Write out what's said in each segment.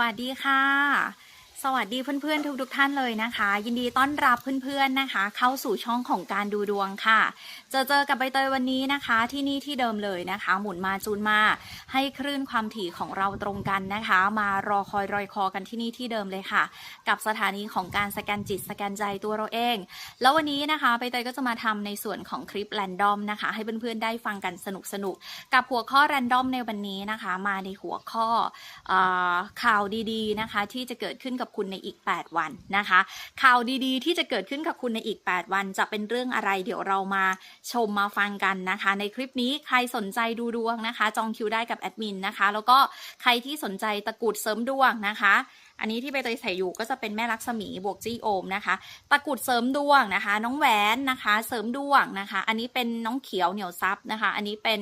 วัสดีค่ะ สวัสดีเพื่อนๆ ทุกๆท่านเลยนะคะ ยินดีต้อนรับเพื่อนๆนะคะ เข้าสู่ช่องของการดูดวงค่ะ เจอเจอกับใบเตยวันนี้นะคะ ที่นี่ที่เดิมเลยนะคะ หมุนมาจูนมาให้คลื่นความถี่ของเราตรงกันนะคะ มารอคอยรอยคอกันที่นี่ที่เดิมเลยค่ะ กับสถานีของการสแกนจิตสแกนใจตัวเราเอง แล้ววันนี้นะคะใบเตยก็จะมาทำในส่วนของคลิปแรนดอมนะคะ ให้เพื่อนๆได้ฟังกันสนุกๆกับหัวข้อแรนดอมในวันนี้นะคะ มาในหัวข้ออข่าวดีๆนะคะ ที่จะเกิดขึ้นกับคุณในอีก 8 วันนะคะ ข่าวดีๆ ที่จะเกิดขึ้นกับคุณในอีก 8 วัน จะเป็นเรื่องอะไร เดี๋ยวเรามาชมมาฟังกันนะคะ ในคลิปนี้ใครสนใจดูดวงนะคะ จองคิวได้กับแอดมินนะคะ แล้วก็ใครที่สนใจตะกรุดเสริมดวงนะคะ อันนี้ที่ใบเตยใส่อยู่ก็จะเป็นแม่ลักษมีบวกจี้โอมนะคะ ตะกรุดเสริมดวงนะคะ น้องแหวนนะคะ เสริมดวงนะคะ อันนี้เป็นน้องเขียวเหนียวซับนะคะ อันนี้เป็น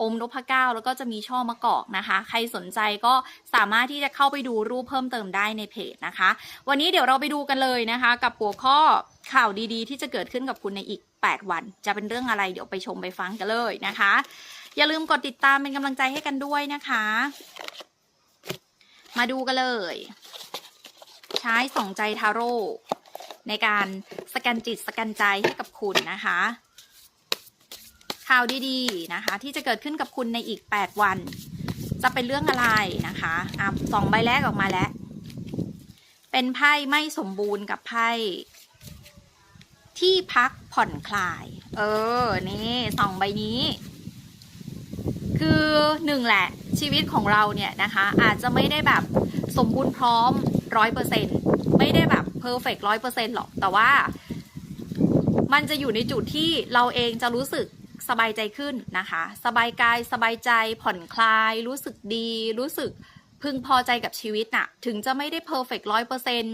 อมนพเก้าแล้วก็จะมีช่อมะกอกนะคะ ใครสนใจก็สามารถที่จะเข้าไปดูรูปเพิ่มเติมได้ในเพจนะคะ วันนี้เดี๋ยวเราไปดูกันเลยนะคะ กับหัวข้อข่าวดีๆ ที่จะเกิดขึ้นกับคุณในอีก 8 วัน จะเป็นเรื่องอะไรเดี๋ยวไปชมไปฟังกันเลยนะคะ อย่าลืมกดติดตามเป็นกำลังใจให้กันด้วยนะคะ มาดูกันเลย ใช้สองใจทาโร่ในการสแกนจิตสแกนใจให้กับคุณนะคะ ข่าวดีๆนะคะ ที่จะเกิดขึ้นกับคุณในอีก 8 วัน จะเป็นเรื่องอะไรนะคะอะสองใบแรกออกมาแล้ว เป็นไพ่ไม่สมบูรณ์กับไพ่ที่พักผ่อนคลาย เออ นี่สองใบนี้ คือหนึ่งแหละ ชีวิตของเราเนี่ยนะคะ อาจจะไม่ได้แบบสมบูรณ์พร้อมร้อยเปอร์เซ็นไม่ได้แบบเพอร์เฟกร้อยเปอร์เซ็นหรอก แต่ว่า มันจะอยู่ในจุดที่เราเองจะรู้สึกสบายใจขึ้นนะคะ สบายกายสบายใจผ่อนคลาย รู้สึกดี รู้สึกพึงพอใจกับชีวิตน่ะ ถึงจะไม่ได้เพอร์เฟกร้อยเปอร์เซ็น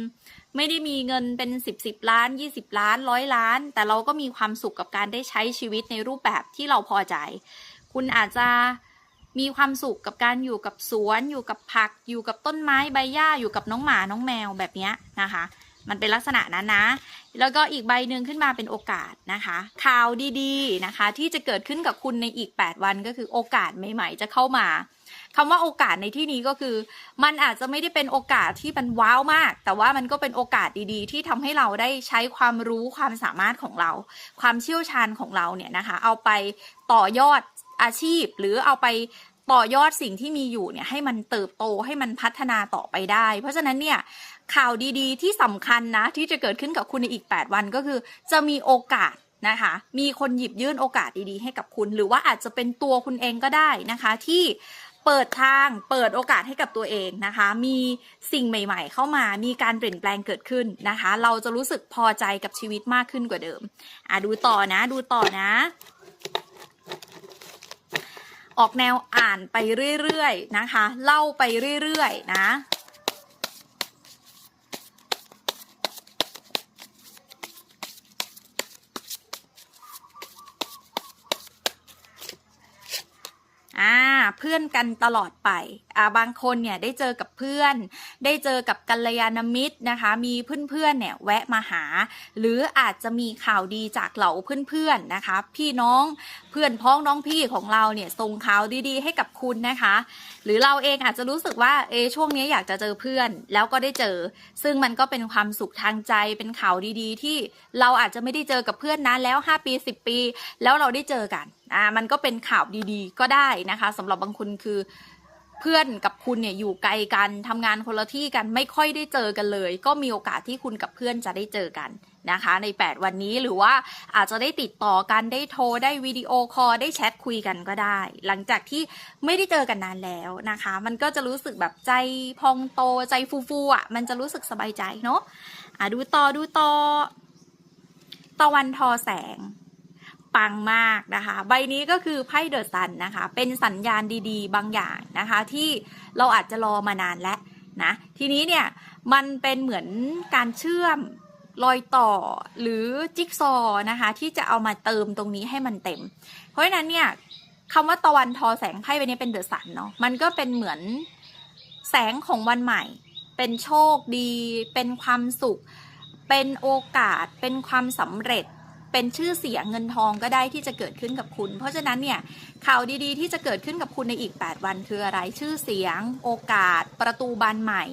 ไม่ได้มีเงินเป็นสิบสิบล้านยี่สิบล้านร้อยล้าน แต่เราก็มีความสุขกับการได้ใช้ชีวิตในรูปแบบที่เราพอใจ คุณอาจจะ มีความสุขกับการอยู่กับสวนอยู่กับผัก อยู่กับต้นไม้ใบหญ้าอยู่กับน้องหมาน้องแมวแบบนี้นะคะ มันเป็นลักษณะนั้นนะ แล้วก็อีกใบหนึ่งขึ้นมาเป็นโอกาสนะคะ ข่าวดีๆนะคะ ที่จะเกิดขึ้นกับคุณในอีก 8 วันก็คือโอกาสใหม่ ๆ จะเข้ามาคำว่าโอกาสในที่นี้ก็คือ มันอาจจะไม่ได้เป็นโอกาสที่มันว้าวมาก แต่ว่ามันก็เป็นโอกาสดีๆ ที่ทำให้เราได้ใช้ความรู้ความสามารถของเรา ความเชี่ยวชาญของเราเนี่ยนะคะ เอาไปต่อยอด อาชีพ หรือเอาไปต่อยอดสิ่งที่มีอยู่เนี่ยให้มันเติบโตให้มันพัฒนาต่อไปได้ เพราะฉะนั้นเนี่ยข่าวดีๆ ที่สำคัญนะ ที่จะเกิดขึ้นกับคุณในอีก 8 วันก็คือ จะมีโอกาสนะคะ มีคนหยิบยื่นโอกาสดีๆ ให้กับคุณ หรือว่าอาจจะเป็นตัวคุณเองก็ได้นะคะ ที่เปิดทางเปิดโอกาสให้กับตัวเองนะคะ มีสิ่งใหม่ ๆ เข้ามามีการเปลี่ยนแปลงเกิดขึ้นนะคะ เราจะรู้สึกพอใจกับชีวิตมากขึ้นกว่าเดิมอะดูต่อนะ ดูต่อนะ ออกแนวอ่านไปเรื่อยๆนะคะ เล่าไปเรื่อยๆนะ อ่า เพื่อนกันตลอดไปอ่าบางคนเนี่ยได้เจอกับเพื่อน ได้เจอกับกัลยาณมิตรนะคะ มีเพื่อนๆเนี่ยแวะมาหา หรืออาจจะมีข่าวดีจากเหล่าเพื่อนๆนะคะ พี่น้องเพื่อนพ้องน้องพี่ของเราเนี่ยส่งข่าวดีๆ ให้กับคุณนะคะ หรือเราเองอาจจะรู้สึกว่าเออช่วงนี้อยากจะเจอเพื่อนแล้วก็ได้เจอ ซึ่งมันก็เป็นความสุขทางใจเป็นข่าวดีๆ ที่เราอาจจะไม่ได้เจอกับเพื่อนนานแล้ว 5 ปี 10 ปี แล้วเราได้เจอกัน อ่ามันก็เป็นข่าวดีๆ ก็ได้นะคะสำหรับบางคนคือเพื่อนกับคุณเนี่ยอยู่ไกลกันทำงานคนละที่กันไม่ค่อยได้เจอกันเลย ก็มีโอกาสที่คุณกับเพื่อนจะได้เจอกันนะคะ ใน 8 วันนี้หรือว่าอาจจะได้ติดต่อกันได้โทรได้วิดีโอคอลได้แชทคุยกันก็ได้ หลังจากที่ไม่ได้เจอกันนานแล้วนะคะ มันก็จะรู้สึกแบบใจพองโตใจฟูๆอะมันจะรู้สึกสบายใจเนาะอะดูต่อดูต่อตะวันทอแสง ปังมากนะคะ ใบนี้ก็คือไพ่เดอะซันนะคะ เป็นสัญญาณดีๆ บางอย่างนะคะ ที่เราอาจจะรอมานานแล้วนะทีนี้เนี่ยมันเป็นเหมือนการเชื่อมรอยต่อหรือจิ๊กซอว์นะคะ ที่จะเอามาเติมตรงนี้ให้มันเต็ม เพราะฉะนั้นเนี่ยคำว่าตะวันทอแสงไพ่ใบนี้เป็นเดอะซันเนาะมันก็เป็นเหมือนแสงของวันใหม่ เป็นโชคดี เป็นความสุข เป็นโอกาส เป็นความสำเร็จ เป็นชื่อเสียงเงินทองก็ได้ที่จะเกิดขึ้นกับคุณ เพราะฉะนั้นเนี่ยข่าวดีๆ ที่จะเกิดขึ้นกับคุณในอีก 8 วันคืออะไรชื่อเสียง โอกาส ประตูบานใหม่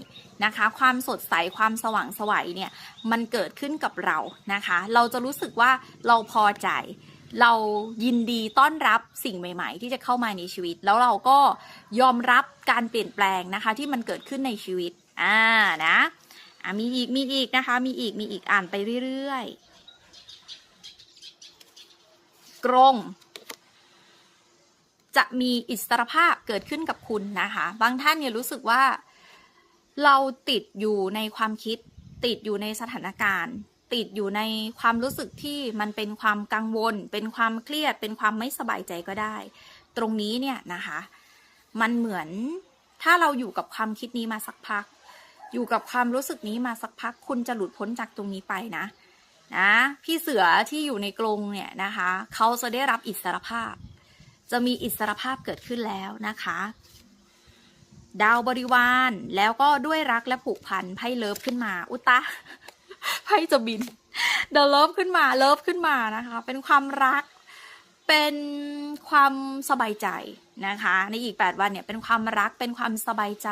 นะคะ ความสดใสความสว่างไสวัยเนี่ยมันเกิดขึ้นกับเรานะคะ เราจะรู้สึกว่าเราพอใจ เรายินดีต้อนรับสิ่งใหม่ ๆ ที่จะเข้ามาในชีวิต แล้วเราก็ยอมรับการเปลี่ยนแปลงนะคะ ที่มันเกิดขึ้นในชีวิตอ่านะะมีอีกมีอีกนะคะ มีอีกมีอีกอ่านไปเรื่อยๆ กรง จะมีอิสรภาพเกิดขึ้นกับคุณนะคะ บางท่านเนี่ยรู้สึกว่าเราติดอยู่ในความคิด ติดอยู่ในสถานการณ์ ติดอยู่ในความรู้สึกที่มันเป็นความกังวล เป็นความเครียด เป็นความไม่สบายใจก็ได้ ตรงนี้เนี่ยนะคะ มันเหมือนถ้าเราอยู่กับความคิดนี้มาสักพัก อยู่กับความรู้สึกนี้มาสักพัก คุณจะหลุดพ้นจากตรงนี้ไปนะ นะ พี่เสือที่อยู่ในกรงเนี่ยนะคะเขาจะได้รับอิสรภาพ จะมีอิสรภาพเกิดขึ้นแล้วนะคะ ดาวบริวารแล้วก็ด้วยรักและผูกพันไพ่เลิฟขึ้นมา อุตะไพ่จะบินเดเลิฟขึ้นมาเลิฟขึ้นมานะคะ เป็นความรักเป็นความสบายใจนะคะ ในอีก 8 วันเนี่ยเป็นความรักเป็นความสบายใจ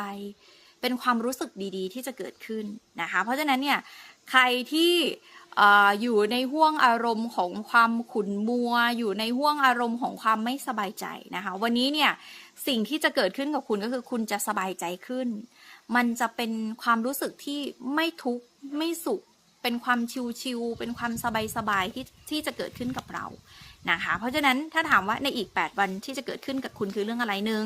เป็นความรู้สึกดีๆ ที่จะเกิดขึ้นนะคะ เพราะฉะนั้นเนี่ยใครที่ อยู่ในห่วงอารมณ์ของความขุนมัว อยู่ในห่วงอารมณ์ของความไม่สบายใจนะคะ วันนี้เนี่ยสิ่งที่จะเกิดขึ้นกับคุณก็คือคุณจะสบายใจขึ้น มันจะเป็นความรู้สึกที่ไม่ทุกข์ไม่สุข เป็นความชิวๆเป็นความสบายๆที่ที่จะเกิดขึ้นกับเรานะคะ เพราะฉะนั้นถ้าถามว่าในอีก 8 วันที่จะเกิดขึ้นกับคุณคือเรื่องอะไรหนึ่ง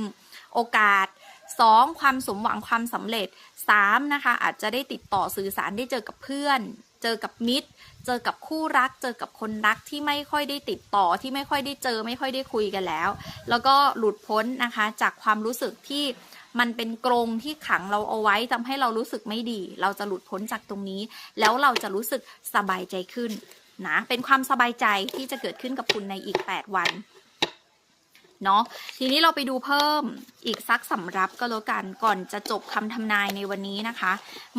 โอกาส 2. ความสมหวังความสำเร็จ 3. นะคะอาจจะได้ติดต่อสื่อสารได้เจอกับเพื่อน เจอกับมิตร เจอกับคู่รัก เจอกับคนรักที่ไม่ค่อยได้ติดต่อที่ไม่ค่อยได้เจอ ไม่ค่อยได้คุยกันแล้ว แล้วก็หลุดพ้นนะคะจากความรู้สึกที่มันเป็นกรงที่ขังเราเอาไว้ทำให้เรารู้สึกไม่ดี เราจะหลุดพ้นจากตรงนี้ แล้วเราจะรู้สึกสบายใจขึ้นนะเป็นความสบายใจที่จะเกิดขึ้นกับคุณในอีก 8 วัน เนาะทีนี้เราไปดูเพิ่มอีกสักสำรับก็แล้วกันก่อนจะจบคำทำนายในวันนี้นะคะ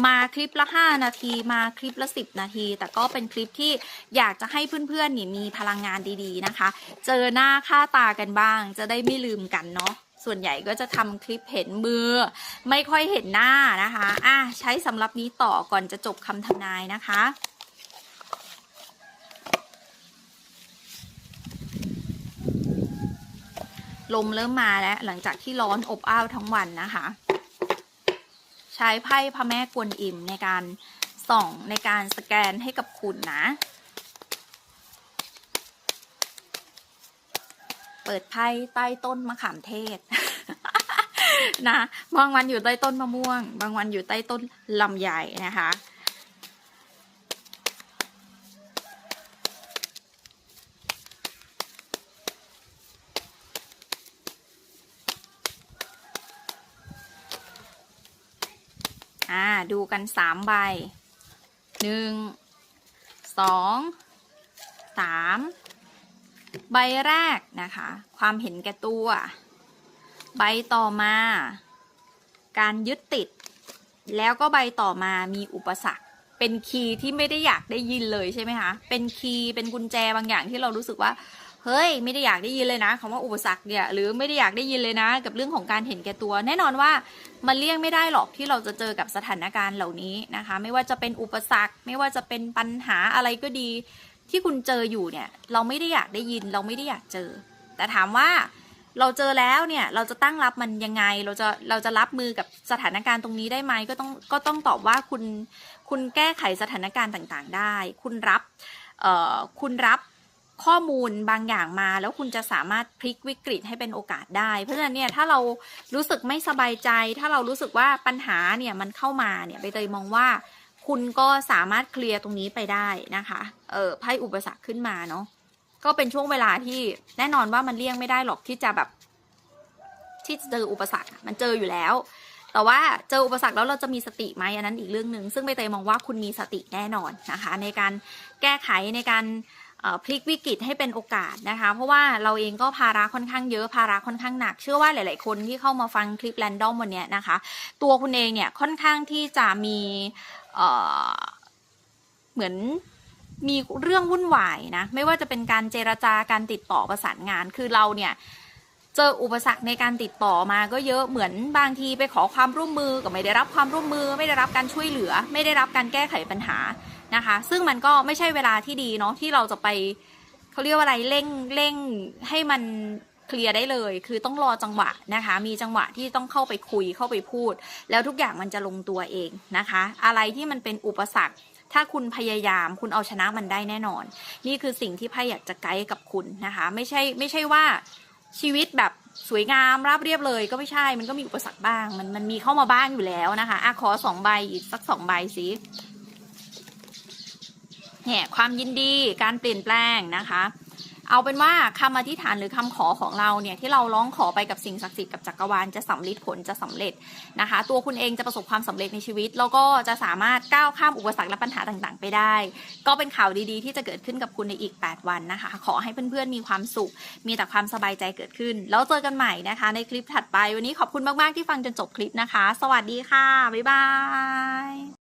มาคลิปละ 5 นาทีมาคลิปละ 10 นาที แต่ก็เป็นคลิปที่อยากจะให้เพื่อนๆนี่มีพลังงานดีๆนะคะ เจอหน้าค่าตากันบ้าง จะได้ไม่ลืมกันเนาะส่วนใหญ่ก็จะทำคลิปเห็นมือ ไม่ค่อยเห็นหน้านะคะ อะใช้สำหรับนี้ต่อก่อนจะจบคำทำนายนะคะ ลมเริ่มมาแล้ว หลังจากที่ร้อนอบอ้าวทั้งวันนะคะ ใช้ไพ่พระแม่กวนอิมในการส่องในการสแกนให้กับคุณนะ เปิดไพ่ใต้ต้นมะขามเทศนะบางวันอยู่ใต้ต้นมะม่วง บางวันอยู่ใต้ต้นลำไยนะคะ อ่า ดูกันสามใบหนึ่งสองสามใบแรกนะคะ ความเห็นแก่ตัว ใบต่อมา การยึดติด แล้วก็ใบต่อมามีอุปสรรค เป็นคีย์ที่ไม่ได้อยากได้ยินเลยใช่ไหมคะ เป็นคีย์เป็นกุญแจบางอย่างที่เรารู้สึกว่า เฮ้ยไม่ได้อยากได้ยินเลยนะคำว่าอุปสรรคเนี่ยหรือไม่ได้อยากได้ยินเลยนะ กับเรื่องของการเห็นแก่ตัว แน่นอนว่ามันเลี่ยงไม่ได้หรอกที่เราจะเจอกับสถานการณ์เหล่านี้นะคะ ไม่ว่าจะเป็นอุปสรรค ไม่ว่าจะเป็นปัญหาอะไรก็ดี ที่คุณเจออยู่เนี่ย เราไม่ได้อยากได้ยิน เราไม่ได้อยากเจอ แต่ถามว่าเราเจอแล้วเนี่ยเราจะตั้งรับมันยังไง เราจะเราจะรับมือกับสถานการณ์ตรงนี้ได้ไหมก็ต้องก็ต้องตอบว่าคุณคุณแก้ไขสถานการณ์ต่างๆ ได้ คุณรับเอ่อคุณรับ ข้อมูลบางอย่างมา แล้วคุณจะสามารถพลิกวิกฤตให้เป็นโอกาสได้ เพราะฉะนั้นเนี่ยถ้าเรารู้สึกไม่สบายใจ ถ้าเรารู้สึกว่าปัญหาเนี่ยมันเข้ามาเนี่ยใบเตยมองว่า คุณก็สามารถเคลียร์ตรงนี้ไปได้นะคะเออไพ่อุปสรรคขึ้นมาเนาะก็เป็นช่วงเวลาที่แน่นอนว่ามันเลี่ยงไม่ได้หรอกที่จะแบบที่จเจออุปสรรคมันเจออยู่แล้ว แต่ว่าเจออุปสรรคแล้วเราจะมีสติไหมอันนั้นอีกเรื่องหนึ่งซึ่งใบเตยมองว่าคุณมีสติแน่นอนนะคะ ในการแก้ไขในการ พลิกวิกฤตให้เป็นโอกาสนะคะ เพราะว่าเราเองก็ภาระค่อนข้างเยอะภาระค่อนข้างหนัก เชื่อว่าหลาย ๆ คนที่เข้ามาฟังคลิปแรนดอมวันนี้นะคะ ตัวคุณเองเนี่ยค่อนข้างที่จะมีเเหมือนมีเรื่องวุ่นวายนะ ไม่ว่าจะเป็นการเจรจาการติดต่อประสานงาน คือเราเนี่ยเจออุปสรรคในการติดต่อมาก็เยอะเหมือนบางทีไปขอความร่วมมือก็ไม่ได้รับความร่วมมือ ไม่ได้รับการช่วยเหลือ ไม่ได้รับการแก้ไขปัญหา นะคะ ซึ่งมันก็ไม่ใช่เวลาที่ดีเนาะที่เราจะไปเขาเรียกว่าอะไรเร่งเร่งให้มันเคลียร์ได้เลย คือต้องรอจังหวะนะคะ มีจังหวะที่ต้องเข้าไปคุยเข้าไปพูด แล้วทุกอย่างมันจะลงตัวเองนะคะ อะไรที่มันเป็นอุปสรรคถ้าคุณพยายามคุณเอาชนะมันได้แน่นอน นี่คือสิ่งที่ไพ่อยากจะไกด์กับคุณนะคะ ไม่ใช่ไม่ใช่ว่าชีวิตแบบสวยงามราบเรียบเลย ก็ไม่ใช่มันก็มีอุปสรรคบ้าง มันมันมีเข้ามาบ้างอยู่แล้วนะคะอะขอสองใบอีกสักสองใบสิ เนี่ยความยินดีการเปลี่ยนแปลงนะคะ เอาเป็นว่าคำอธิษฐานหรือคำขอของเราเนี่ยที่เราร้องขอไปกับสิ่งศักดิ์สิทธิ์กับจักรวาลจะสำเร็จผลจะสำเร็จนะคะ ตัวคุณเองจะประสบความสำเร็จในชีวิต แล้วก็จะสามารถก้าวข้ามอุปสรรคและปัญหาต่างๆ ไปได้ ก็เป็นข่าวดีๆ ที่จะเกิดขึ้นกับคุณในอีก 8 วันนะคะ ขอให้เพื่อนๆมีความสุข มีแต่ความสบายใจเกิดขึ้น แล้วเจอกันใหม่นะคะ ในคลิปถัดไปวันนี้ขอบคุณมากๆที่ฟังจนจบคลิปนะคะ สวัสดีค่ะบ๊ายบาย